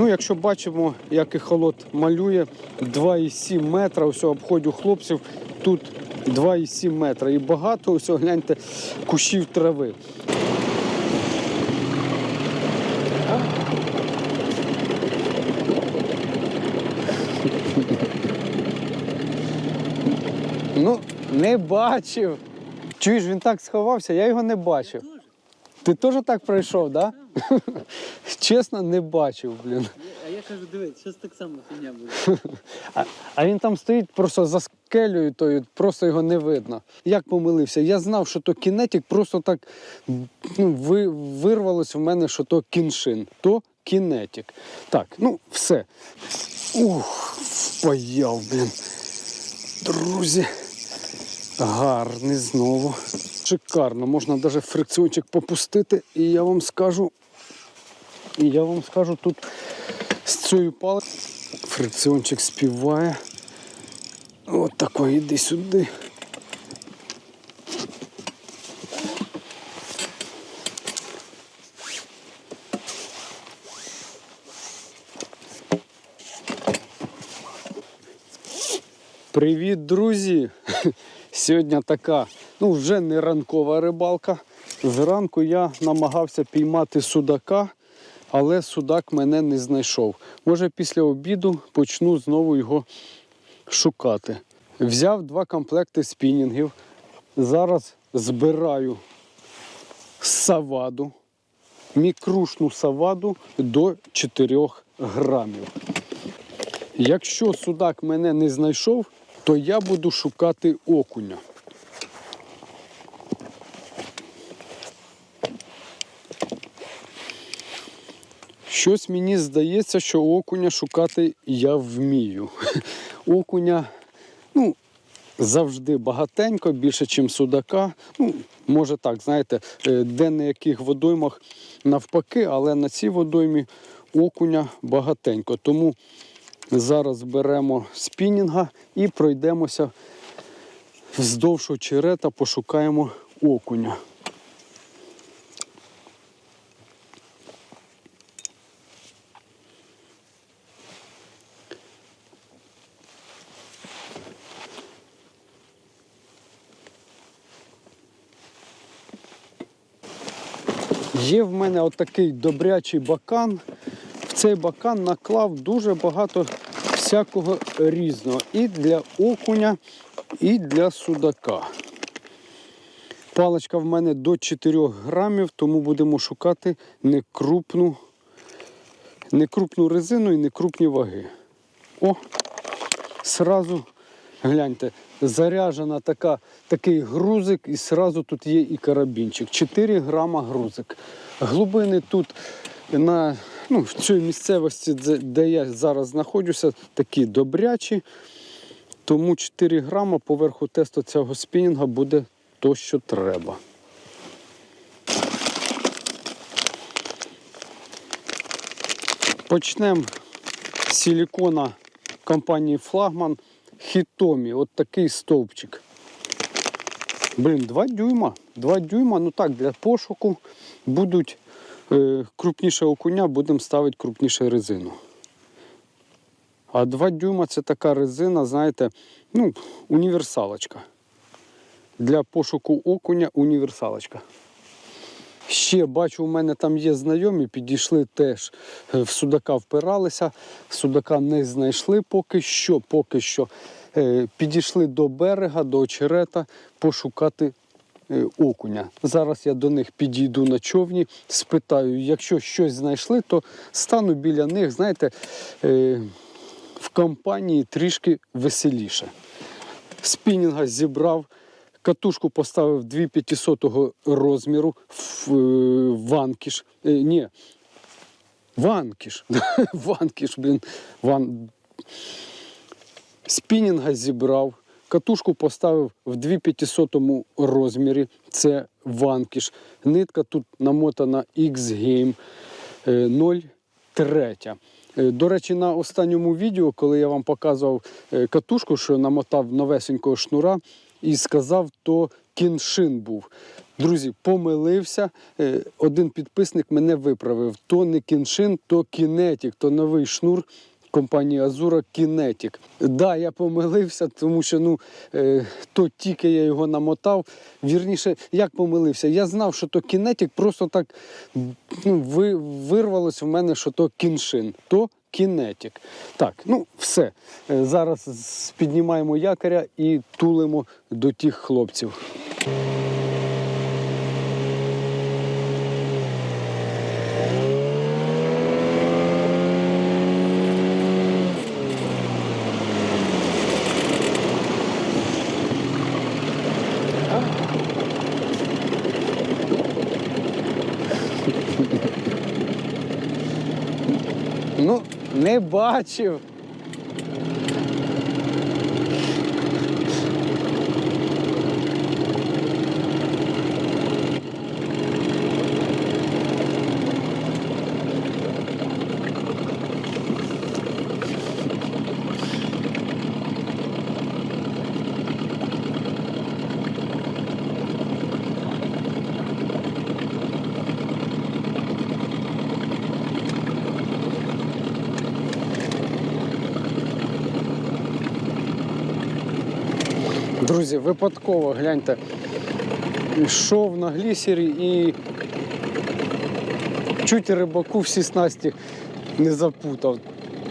Ну, якщо бачимо, як холод малює, 2,7 метра, ось обходю хлопців, тут 2,7 метра. І багато, ось гляньте, кущів трави. Ну, не бачив. Чуєш, він так сховався, я його не бачив. Ти теж так пройшов, так? Да? Чесно, не бачив, блін. А я кажу, дивись, зараз так само фігня буде. А, а він там стоїть просто за скелею, тою, просто його не видно. Як помилився? Я знав, що то кінетик, просто так ну, ви, вирвалось в мене, що то кіншин, то кінетик. Так, ну все. Ух, впаяв, блін. Друзі. Гарний знову. Шикарно. Можна навіть фрикціончик попустити, і я вам скажу. І я вам скажу тут з цією палицею. Фрикціончик співає. От такой, іди сюди. Привіт, друзі! Сьогодні така, ну вже не ранкова рибалка. Зранку я намагався піймати судака, але судак мене не знайшов. Може, після обіду почну знову його шукати. Взяв два комплекти спінінгів. Зараз збираю саваду, мікрушну саваду до 4 грамів. Якщо судак мене не знайшов, то я буду шукати окуня. Щось мені здається, що окуня шукати я вмію. Окуня, ну, завжди багатенько, більше, ніж судака. Ну, може так, знаєте, е, де на яких водоймах навпаки, але на цій водоймі окуня багатенько. Тому зараз беремо спінінга і пройдемося вздовж очерета, пошукаємо окуня. В мене отакий добрячий бакан. В цей бакан наклав дуже багато всякого різного. І для окуня, і для судака. Паличка в мене до 4 грамів, тому будемо шукати некрупну, некрупну резину і некрупні ваги. О, сразу гляньте, заряжена така, такий грузик, і сразу тут є і карабінчик. 4 грама грузик. Глибини тут на ну, в цій місцевості, де- де я зараз знаходжуся, такі добрячі. Тому 4 грама поверху тесту цього спінінга буде то, що треба. Почнемо з силікона компанії Флагман Хітомі. От такий стовпчик. Блін, 2 дюйма. 2 дюйма, ну так, для пошуку будуть е, крупніше окуня, будемо ставити крупніше резину. А 2 дюйма це така резина, знаєте, ну, універсалочка. Для пошуку окуня універсалочка. Ще бачу, у мене там є знайомі, підійшли теж е, в судака впиралися, судака не знайшли поки що, поки що. Е, Підійшли до берега, до очерета пошукати е, окуня. Зараз я до них підійду на човні, спитаю, якщо щось знайшли, то стану біля них, знаєте, в компанії трішки веселіше. Спінінга зібрав, катушку поставив 2500 розміру в е, ванкіш. Е, ні, ванкіш. ванкіш, блін. Ван... Спінінга зібрав, катушку поставив в 2500 розмірі. Це ванкіш. Нитка тут намотана X-Game 0,3. Е, До речі, на останньому відео, коли я вам показував катушку, що намотав новесенького шнура і сказав, то кіншин був. Друзі, помилився. Е, Один підписник мене виправив. То не кіншин, то кінетік, то новий шнур компанії Азура Кінетік. Да, я помилився, тому що ну, е, то тільки я його намотав. Вірніше, як помилився? Я знав, що то кінетік, просто так ну, ви, вирвалось в мене, що то кіншин. То Кінетік. Так, ну все. Е, Зараз піднімаємо якоря і тулимо до тих хлопців. Ну, не бачив. Друзі, випадково гляньте. Йшов на глісері і чуть рибаку всі снасті не запутав.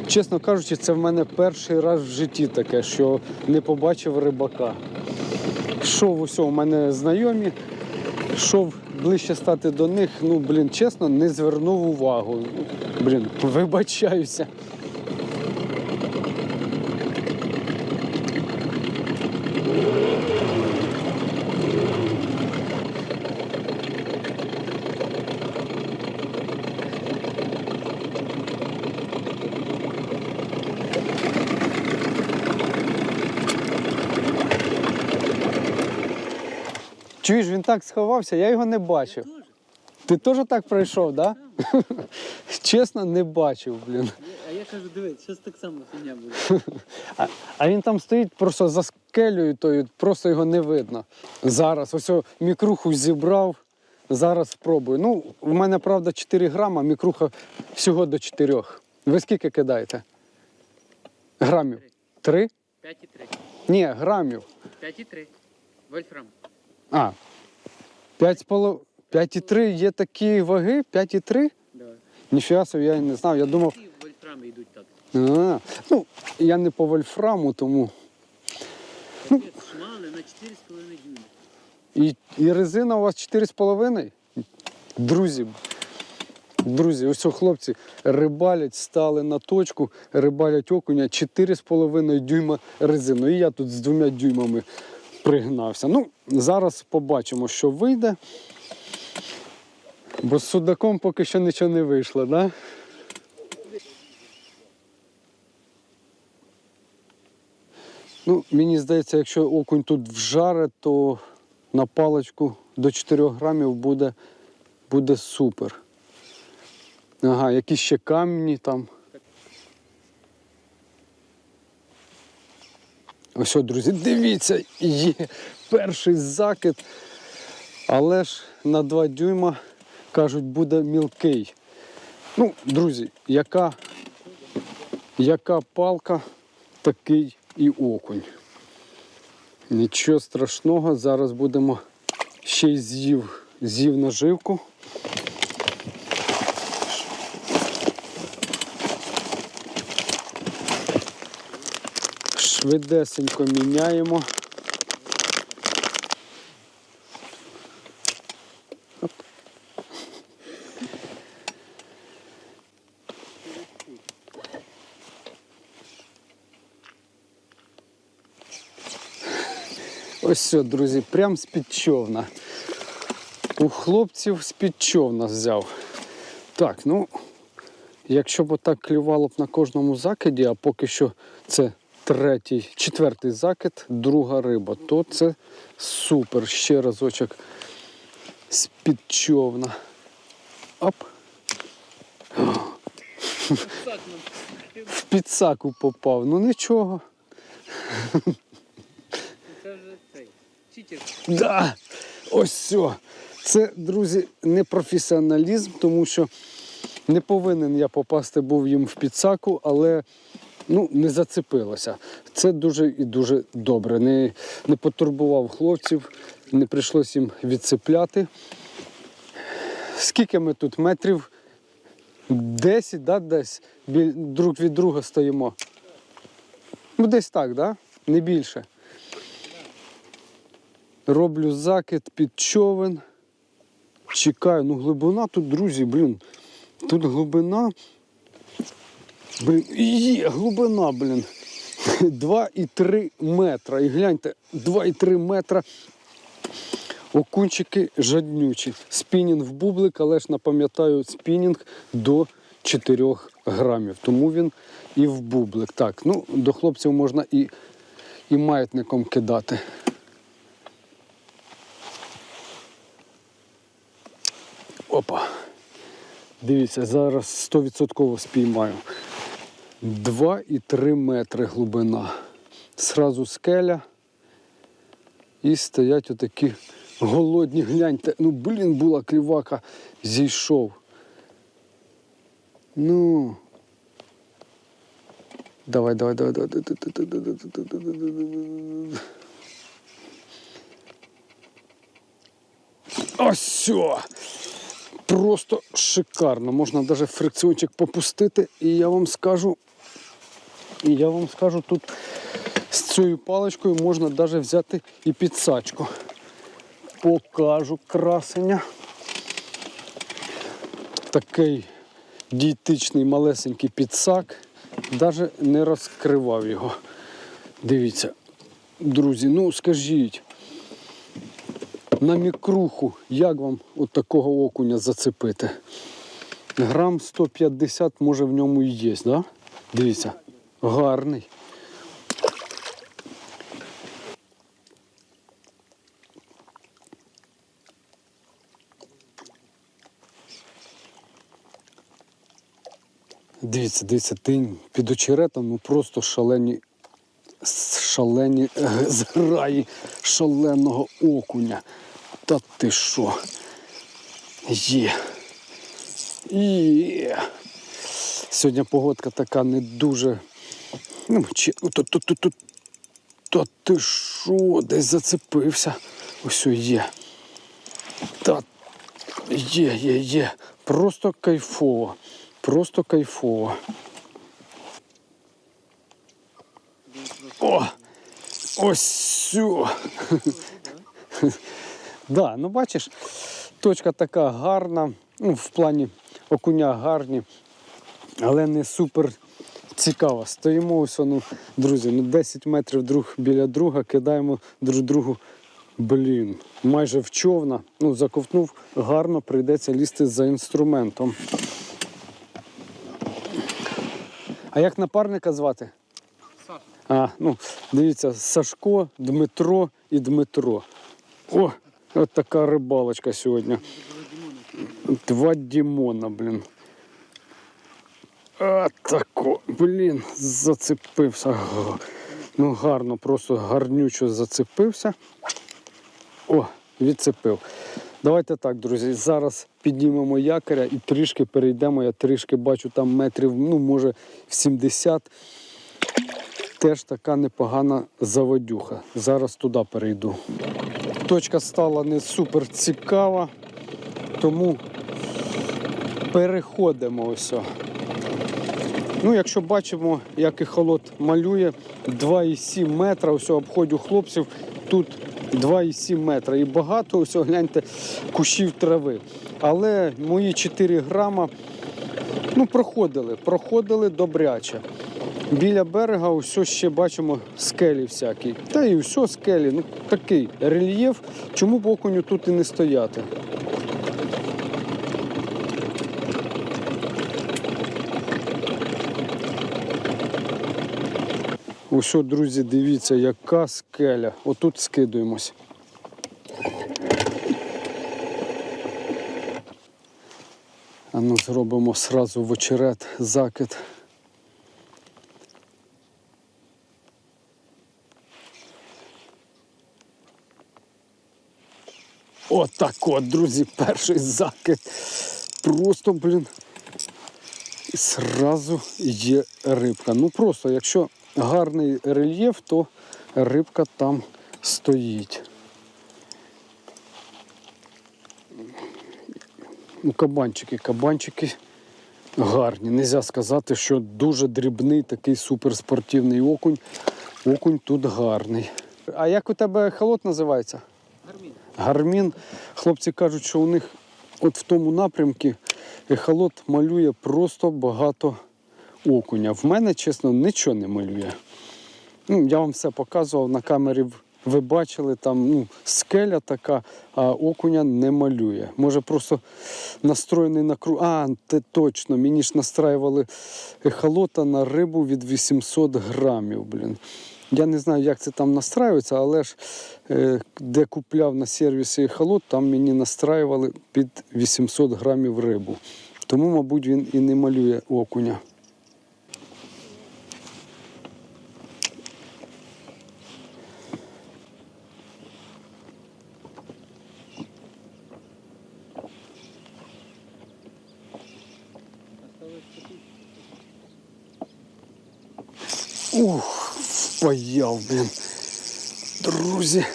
Чесно кажучи, це в мене перший раз в житті таке, що не побачив рибака. Йшов усе, у мене знайомі, йшов ближче стати до них. Ну, блін, чесно, не звернув увагу. Блін, вибачаюся. Чуєш, він так сховався, я його не бачив. Тоже. Ти теж так пройшов, так? Да? Чесно, не бачив, блін. А я кажу, дивись, зараз так само фігня буде. А, а він там стоїть просто за скелею, тою, просто його не видно. Зараз ось мікруху зібрав. Зараз спробую. Ну, в мене, правда, 4 грама, мікруха всього до 4. Ви скільки кидаєте? Грамів? Три? 5,3. Ні, грамів. 5,3. Вольфрам. А. 5,3 є такі ваги? 5,3? Да. Ніфіга собі, я не знав. Я думав. Вольфрами йдуть так. А, ну, я не по вольфраму, тому. Капець, шмали на 4,5 дюйма. І, і резина у вас 4,5? Друзі, друзі, ось хлопці рибалять, стали на точку, рибалять окуня 4,5 дюйма резину. І я тут з двома дюймами пригнався. Ну, зараз побачимо, що вийде. Бо з судаком поки що нічого не вийшло? Да? Ну, мені здається, якщо окунь тут вжаре, то на паличку до 4 грамів буде, буде супер. Ага, якісь ще камні там. Ось, друзі, дивіться, є перший закид. Але ж на 2 дюйма, кажуть, буде мілкий. Ну, друзі, яка, яка палка, такий і окунь. Нічого страшного, зараз будемо ще й з'їв, з'їв наживку. Швидесенько міняємо. Ось все, друзі, прям з-під човна. У хлопців з-під човна взяв. Так, ну, якщо б так клювало б на кожному закиді, а поки що це третій, четвертий закид, друга риба, то це супер. Ще разочок з-під човна. Оп. В підсаку попав. Ну нічого. це вже. Да. Ось все. Це, друзі, не професіоналізм, тому що не повинен я попасти був їм в підсаку, але ну, не зацепилося. Це дуже і дуже добре. Не, не потурбував хлопців, не прийшлося їм відцепляти. Скільки ми тут метрів? 10, да, десь друг від друга стоїмо. Ну, десь так, да? Не більше. Роблю закид під човен. Чекаю. Ну, глибина тут, друзі, блін. Тут глибина. Блін, є глибина, блін. 2,3 метра. І гляньте, 2,3 метра. Окунчики жаднючі. Спінінг в бублик, але ж напам'ятаю, спінінг до 4 грамів. Тому він і в бублик. Так, ну до хлопців можна і, і маятником кидати. Опа. Дивіться, зараз 100% спіймаю. 2,3 метри глибина. Сразу скеля. І стоять отакі голодні, гляньте. Ну, блін, була клівака, зійшов. Ну. Давай, давай, давай, давай. Ось! Просто шикарно. Можна навіть фрикціончик попустити, і я вам скажу, і я вам скажу, тут з цією паличкою можна навіть взяти і підсачку. Покажу красення. Такий дієтичний малесенький підсак. Навіть не розкривав його. Дивіться, друзі, ну скажіть, на мікруху, як вам от такого окуня зацепити? Грам 150 може в ньому і є, да? Дивіться, гарний. Дивіться, дивіться, тинь під очеретом, ну просто шалені, шалені е, зграї шаленого окуня. Та ти що? Є. Є. Сьогодні погодка така не дуже. Ну, чи, то, то, то, то, та ти що, десь зацепився. Ось є. Та є, є, є. Просто кайфово. Просто кайфово. О! Ось сю. Да, ну бачиш, точка така гарна, ну, в плані окуня гарні, але не супер цікава. Стоїмо ось, ну, друзі, ну 10 метрів друг біля друга, кидаємо друг другу. Блін, майже в човна. Ну, заковтнув гарно, прийдеться лізти за інструментом. А як напарника звати? Саша. А, ну, дивіться, Сашко, Дмитро і Дмитро. О, от така рибалочка сьогодні. Два Дімона, блін. А, блін, зацепився. Ну, гарно, просто гарнючо зацепився. О, відцепив. Давайте так, друзі. Зараз піднімемо якоря і трішки перейдемо. Я трішки бачу там метрів, ну, може, в 70. Теж така непогана заводюха. Зараз туди перейду. Точка стала не супер цікава, тому переходимо ось. Ну, якщо бачимо, як і холод малює, 2,7 метра, ось обходю хлопців, тут 2,7 метра. І багато, ось гляньте, кущів трави. Але мої 4 грама ну, проходили, проходили добряче. Біля берега все ще бачимо скелі всякі. Та і все скелі. Ну, такий рельєф. Чому б окуню тут і не стояти? Ось, друзі, дивіться, яка скеля. Отут скидуємось. А ну зробимо сразу в очерет закид. Отак от, друзі, перший закид. Просто, блін. І зразу є рибка. Ну просто, якщо гарний рельєф, то рибка там стоїть. Ну, кабанчики, кабанчики гарні. Нельзя сказати, що дуже дрібний такий суперспортивний окунь. Окунь тут гарний. А як у тебе холод називається? Гармін. Гармін. Хлопці кажуть, що у них от в тому напрямку ехолот малює просто багато окуня. В мене, чесно, нічого не малює. Ну, я вам все показував на камері. Ви бачили, там ну, скеля така, а окуня не малює. Може, просто настроєний на кру. А, те точно, мені ж настраювали ехолота на рибу від 800 грамів. Блін. Я не знаю, як це там настраюється, але ж е, де купляв на сервісі ехолот, там мені настраювали під 800 грамів рибу. Тому, мабуть, він і не малює окуня. Ух, впаяв, блін. Друзі.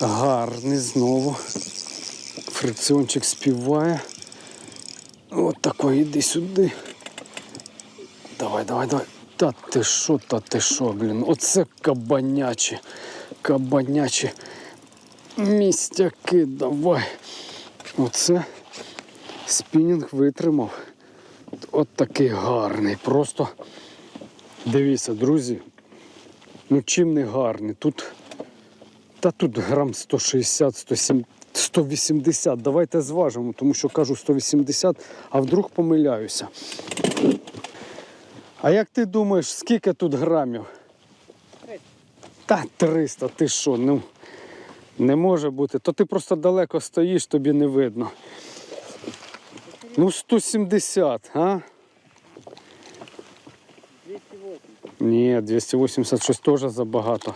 Гарний знову. Фрикціончик співає. От такой, іди сюди. Давай, давай, давай. Та ти що, та ти що, блін. Оце кабанячі. Кабанячі містяки. Давай. Оце спінінг витримав. От такий гарний. Просто Дивіться, друзі. Ну чим не гарний. Тут. Та тут грам 160, 170, 180. Давайте зважимо, тому що кажу 180, а вдруг помиляюся. А як ти думаєш, скільки тут грамів? Та 300, ти що? Ну не може бути. То ти просто далеко стоїш, тобі не видно. Ну 170, а? Ні, 286 теж забагато.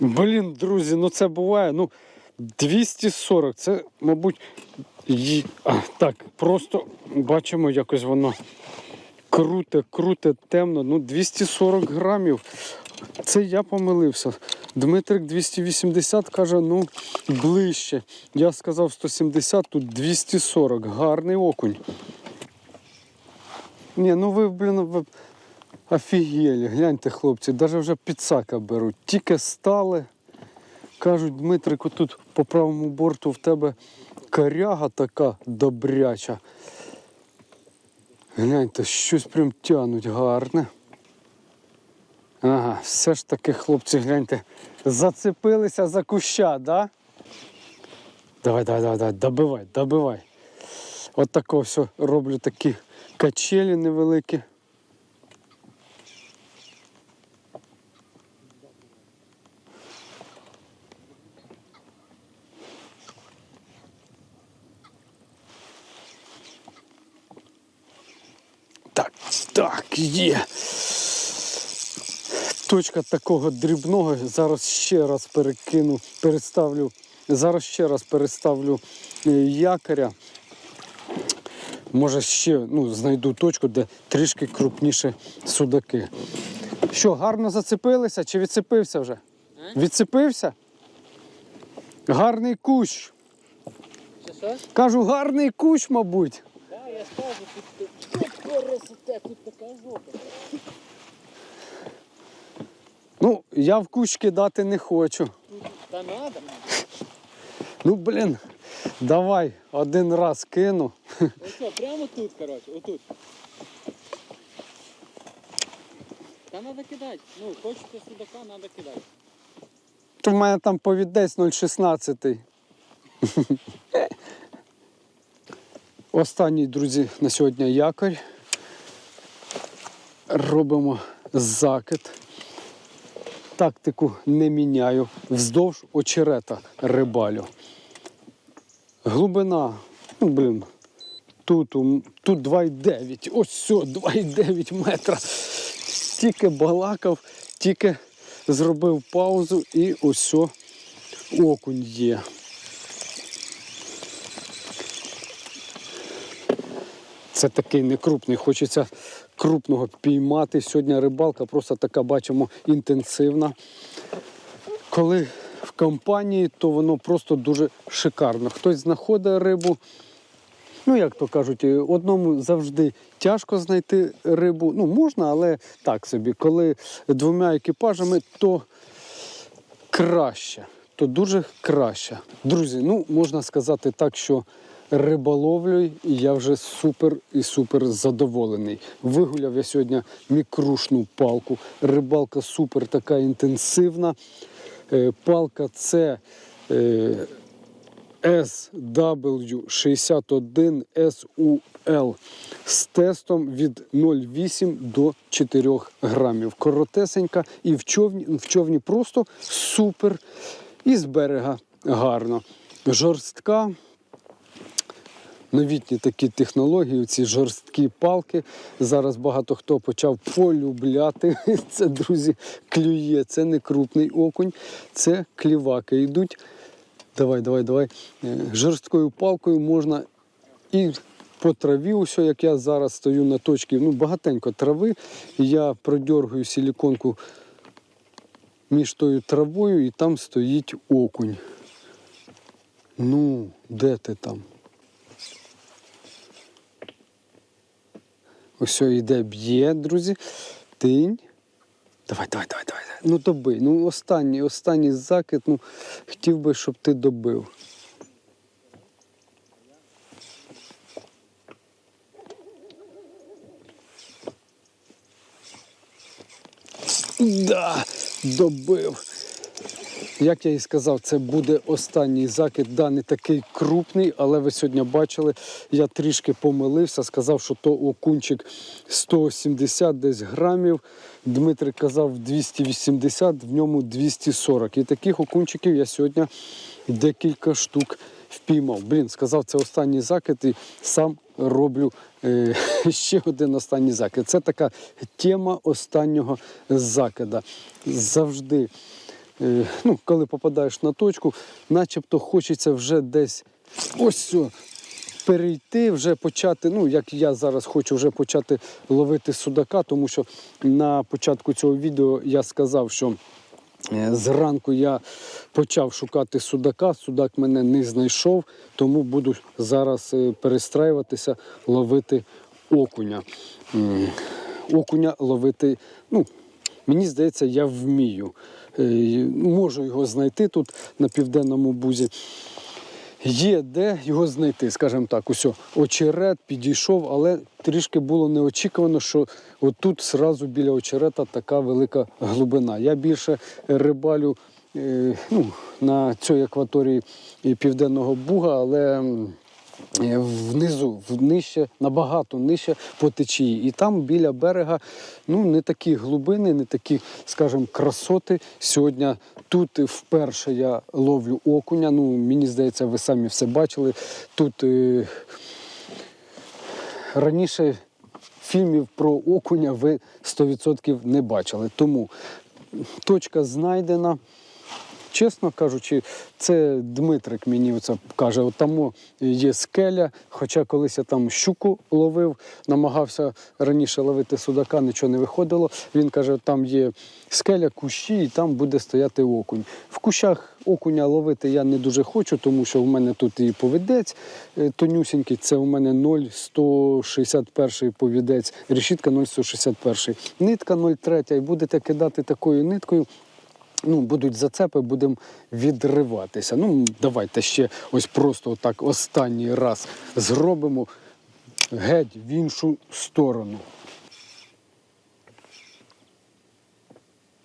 Блін, друзі, ну це буває. Ну, 240. Це, мабуть, ї- а, так, просто бачимо, якось воно круте, круте, темно. Ну, 240 грамів. Це я помилився. Дмитрик 280 каже, ну, ближче. Я сказав 170, тут 240. Гарний окунь. Ні, ну ви, блін, ви офігелі. Гляньте, хлопці, навіть вже підсака беруть. Тільки стали. Кажуть, Дмитрику, тут по правому борту в тебе коряга така добряча. Гляньте, щось прям тянуть гарне. Ага, все ж таки, хлопці, гляньте, зацепилися за куща, да? Давай, давай, давай, давай, добивай, добивай. От такого все роблю такі качелі невеликі. Так, так, є. Точка такого дрібного. Зараз ще раз перекину, переставлю. Зараз ще раз переставлю е, якоря. Може ще ну, знайду точку, де трішки крупніше судаки. Що, гарно зацепилися чи відцепився вже? А? Відцепився? Гарний кущ. Що? Кажу, гарний кущ, мабуть. Так, я скажу, тут тут красота, тут така жопа. Ну, я в кущ кидати не хочу. Та надо. Ну, блін, давай один раз кину. Ось що, прямо тут, коротше, отут. Та треба кидати. Ну, хочете судака, треба кидати. В мене там повідець 0,16. Останній, друзі, на сьогодні якорь. Робимо закид. Тактику не міняю. Вздовж очерета рибалю. Глибина, ну блін, тут, тут 2,9. Ось все, 2,9 метра. Тільки балакав, тільки зробив паузу і ось окунь є. Це такий некрупний. Хочеться крупного піймати. Сьогодні рибалка просто така, бачимо, інтенсивна. Коли компанії, то воно просто дуже шикарно. Хтось знаходить рибу. Ну, як то кажуть, е, одному завжди тяжко знайти рибу. Ну, можна, але так собі. Коли двома екіпажами, то краще. То дуже краще. Друзі, ну можна сказати так, що риболовлею я вже супер і супер задоволений. Вигуляв я сьогодні мікрушну палку. Рибалка супер така інтенсивна. Е, Палка це е, SW61 SUL з тестом від 0,8 до 4 грамів. Коротесенька і в човні, в човні просто супер. І з берега гарно. Жорстка. Новітні такі технології, ці жорсткі палки. Зараз багато хто почав полюбляти. Це, друзі, клює. Це не крупний окунь, це кліваки. Йдуть Давай, давай, давай. Е, Жорсткою палкою можна і по траві, ось як я зараз стою на точці, ну багатенько трави. Я продергую силіконку між тою травою і там стоїть окунь. Ну, де ти там? Ось йде б'є, друзі. Тинь. Давай, давай, давай, давай. Ну доби. Ну останній, останній закид. Ну, хотів би, щоб ти добив. Да, добив. Як я і сказав, це буде останній закид. Да, не такий крупний, але ви сьогодні бачили, я трішки помилився, сказав, що то окунчик 170 десь грамів. Дмитрик казав 280, в ньому 240. І таких окунчиків я сьогодні декілька штук впіймав. Блін, сказав, це останній закид і сам роблю е, ще один останній закид. Це така тема останнього закида. Завжди ну, коли попадаєш на точку, начебто хочеться вже десь ось сьо, перейти, вже почати. Ну, як я зараз хочу вже почати ловити судака, тому що на початку цього відео я сказав, що. Е, Зранку я почав шукати судака, судак мене не знайшов, тому буду зараз е, перестраюватися, ловити окуня. Окуня ловити, ну, мені здається, я вмію. Е, Можу його знайти тут на південному бузі. Є де його знайти, скажімо так, усьо. Очерет підійшов, але трішки було неочікувано, що отут зразу біля очерета така велика глибина. Я більше рибалю е, ну, на цій акваторії Південного Буга, але внизу, нижче, набагато нижче по течії. І там біля берега ну, не такі глибини, не такі, скажімо, красоти. Сьогодні тут вперше я ловлю окуня. Ну, мені здається, ви самі все бачили. Тут е, раніше фільмів про окуня ви 100% не бачили. Тому точка знайдена. Чесно кажучи, це Дмитрик мені оце каже, от там є скеля. Хоча колись я там щуку ловив, намагався раніше ловити судака, нічого не виходило. Він каже, там є скеля, кущі, і там буде стояти окунь. В кущах окуня ловити я не дуже хочу, тому що в мене тут і повідець е, тонюсінький, це у мене 0,161 повідець, решітка 0,161, нитка 0,3. І будете кидати такою ниткою ну, будуть зацепи, будемо відриватися. Ну, давайте ще ось просто отак останній раз зробимо геть в іншу сторону.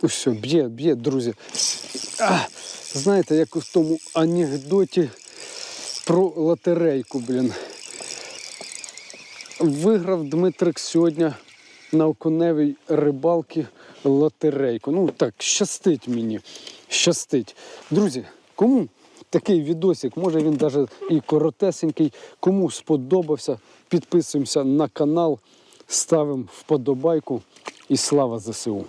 Все, б'є, б'є, друзі. А, знаєте, як у тому анекдоті про лотерейку, блін. Виграв Дмитрик сьогодні на окуневій рибалки лотерейку. Ну так, щастить мені. Щастить. Друзі, кому такий відосик, може він навіть і коротесенький, кому сподобався, підписуємося на канал, ставимо вподобайку і слава ЗСУ.